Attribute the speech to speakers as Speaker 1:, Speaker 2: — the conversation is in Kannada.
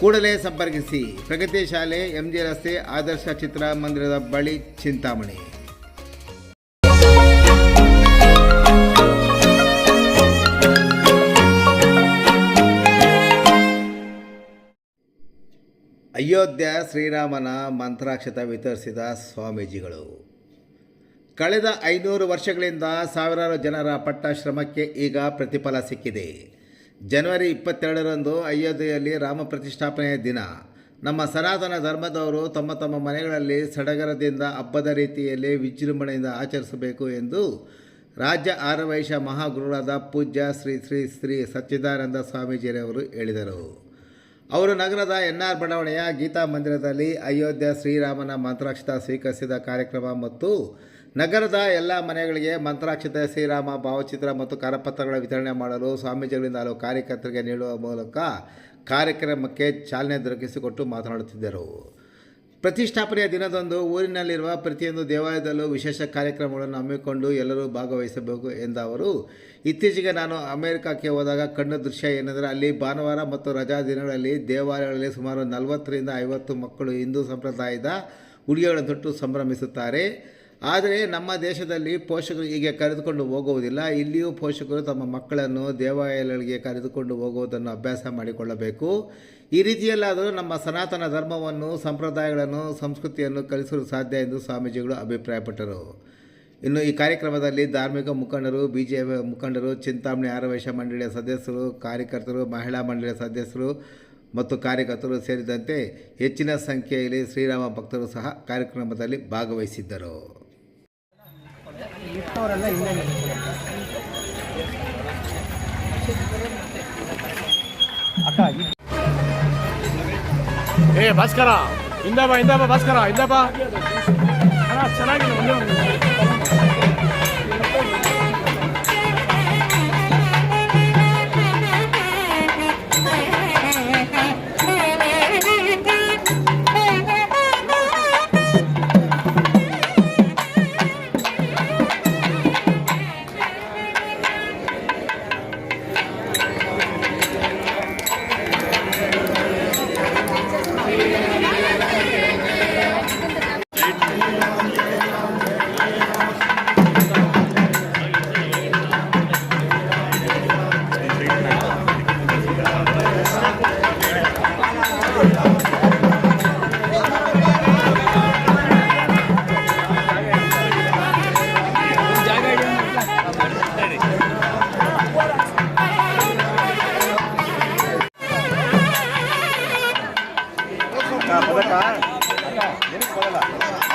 Speaker 1: ಕೂಡಲೇ ಸಂಪರ್ಕಿಸಿ. ಪ್ರಗತಿ ಶಾಲೆ, ಎಂಜಿ ರಸ್ತೆ, ಆದರ್ಶ ಚಿತ್ರಮಂದಿರದ ಬಳಿ ಚಿಂತಾಮಣಿ. ಅಯೋಧ್ಯ ಶ್ರೀರಾಮನ ಮಂತ್ರಾಕ್ಷತ ವಿತರಿಸಿದ ಸ್ವಾಮೀಜಿಗಳು. ಕಳೆದ ಐನೂರು ವರ್ಷಗಳಿಂದ ಸಾವಿರಾರು ಜನರ ಪಟ್ಟ ಶ್ರಮಕ್ಕೆ ಈಗ ಪ್ರತಿಫಲ ಸಿಕ್ಕಿದೆ. ಜನವರಿ ಇಪ್ಪತ್ತೆರಡರಂದು ಅಯೋಧ್ಯೆಯಲ್ಲಿ ರಾಮ ಪ್ರತಿಷ್ಠಾಪನೆಯ ದಿನ. ನಮ್ಮ ಸನಾತನ ಧರ್ಮದವರು ತಮ್ಮ ತಮ್ಮ ಮನೆಗಳಲ್ಲಿ ಸಡಗರದಿಂದ ಹಬ್ಬದ ರೀತಿಯಲ್ಲಿ ವಿಜೃಂಭಣೆಯಿಂದ ಆಚರಿಸಬೇಕು ಎಂದು ರಾಜ್ಯ ಆರವೈಶ್ಯ ಮಹಾಗುರುಗಳಾದ ಪೂಜ್ಯ ಶ್ರೀ ಶ್ರೀ ಶ್ರೀ ಸಚ್ಚಿದಾನಂದ ಸ್ವಾಮೀಜಿಯವರು ಹೇಳಿದರು. ಅವರು ನಗರದ ಎನ್ ಆರ್ ಬಡಾವಣೆಯ ಗೀತಾ ಮಂದಿರದಲ್ಲಿ ಅಯೋಧ್ಯ ಶ್ರೀರಾಮನ ಮಂತ್ರಾಕ್ಷತ ಸ್ವೀಕರಿಸಿದ ಕಾರ್ಯಕ್ರಮ ಮತ್ತು ನಗರದ ಎಲ್ಲ ಮನೆಗಳಿಗೆ ಮಂತ್ರಾಕ್ಷತೆ, ಶ್ರೀರಾಮ, ಭಾವಚಿತ್ರ ಮತ್ತು ಕರಪತ್ರಗಳ ವಿತರಣೆ ಮಾಡಲು ಸ್ವಾಮೀಜಿಗಳಿಂದ ಹಲವು ಕಾರ್ಯಕರ್ತರಿಗೆ ನೀಡುವ ಮೂಲಕ ಕಾರ್ಯಕ್ರಮಕ್ಕೆ ಚಾಲನೆ ದೊರಕಿಸಿಕೊಟ್ಟು ಮಾತನಾಡುತ್ತಿದ್ದರು. ಪ್ರತಿಷ್ಠಾಪನೆಯ ದಿನದಂದು ಊರಿನಲ್ಲಿರುವ ಪ್ರತಿಯೊಂದು ದೇವಾಲಯದಲ್ಲೂ ವಿಶೇಷ ಕಾರ್ಯಕ್ರಮಗಳನ್ನು ಹಮ್ಮಿಕೊಂಡು ಎಲ್ಲರೂ ಭಾಗವಹಿಸಬೇಕು ಎಂದ ಅವರು, ಇತ್ತೀಚೆಗೆ ನಾನು ಅಮೆರಿಕಕ್ಕೆ ಹೋದಾಗ ಕಣ್ಣು ದೃಶ್ಯ ಏನೆಂದರೆ ಅಲ್ಲಿ ಭಾನುವಾರ ಮತ್ತು ರಜಾ ದಿನಗಳಲ್ಲಿ ದೇವಾಲಯಗಳಲ್ಲಿ ಸುಮಾರು ನಲವತ್ತರಿಂದ ಐವತ್ತು ಮಕ್ಕಳು ಹಿಂದೂ ಸಂಪ್ರದಾಯದ ಉಡುಗೆಗಳನ್ನು ತೊಟ್ಟು ಸಂಭ್ರಮಿಸುತ್ತಾರೆ. ಆದರೆ ನಮ್ಮ ದೇಶದಲ್ಲಿ ಪೋಷಕರು ಹೀಗೆ ಕರೆದುಕೊಂಡು ಹೋಗುವುದಿಲ್ಲ. ಇಲ್ಲಿಯೂ ಪೋಷಕರು ತಮ್ಮ ಮಕ್ಕಳನ್ನು ದೇವಾಲಯಗಳಿಗೆ ಕರೆದುಕೊಂಡು ಹೋಗುವುದನ್ನು ಅಭ್ಯಾಸ ಮಾಡಿಕೊಳ್ಳಬೇಕು. ಈ ರೀತಿಯಲ್ಲಾದರೂ ನಮ್ಮ ಸನಾತನ ಧರ್ಮವನ್ನು, ಸಂಪ್ರದಾಯಗಳನ್ನು, ಸಂಸ್ಕೃತಿಯನ್ನು ಕಲಿಸಲು ಸಾಧ್ಯ ಎಂದು ಸ್ವಾಮೀಜಿಗಳು ಅಭಿಪ್ರಾಯಪಟ್ಟರು. ಇನ್ನು ಈ ಕಾರ್ಯಕ್ರಮದಲ್ಲಿ ಧಾರ್ಮಿಕ ಮುಖಂಡರು ಬಿ ಜೆ ಮುಖಂಡರು, ಚಿಂತಾಮಣಿ ಆರವೇಶ ಮಂಡಳಿಯ ಸದಸ್ಯರು, ಕಾರ್ಯಕರ್ತರು, ಮಹಿಳಾ ಮಂಡಳಿಯ ಸದಸ್ಯರು ಮತ್ತು ಕಾರ್ಯಕರ್ತರು ಸೇರಿದಂತೆ ಹೆಚ್ಚಿನ ಸಂಖ್ಯೆಯಲ್ಲಿ ಶ್ರೀರಾಮ ಭಕ್ತರು ಸಹ ಕಾರ್ಯಕ್ರಮದಲ್ಲಿ ಭಾಗವಹಿಸಿದ್ದರು.
Speaker 2: ಲಿಫ್ಟವರೆಲ್ಲ ಹಿಂದೆ. ಅಕ್ಕ
Speaker 3: ಏ ಭಾಸ್ಕರ ಹಿಂದ ಬಾ ಹಿಂದ ಬಾ ಭಾಸ್ಕರ ಹಿಂದ ಬಾ ಚೆನ್ನಾಗಿದೆ 了。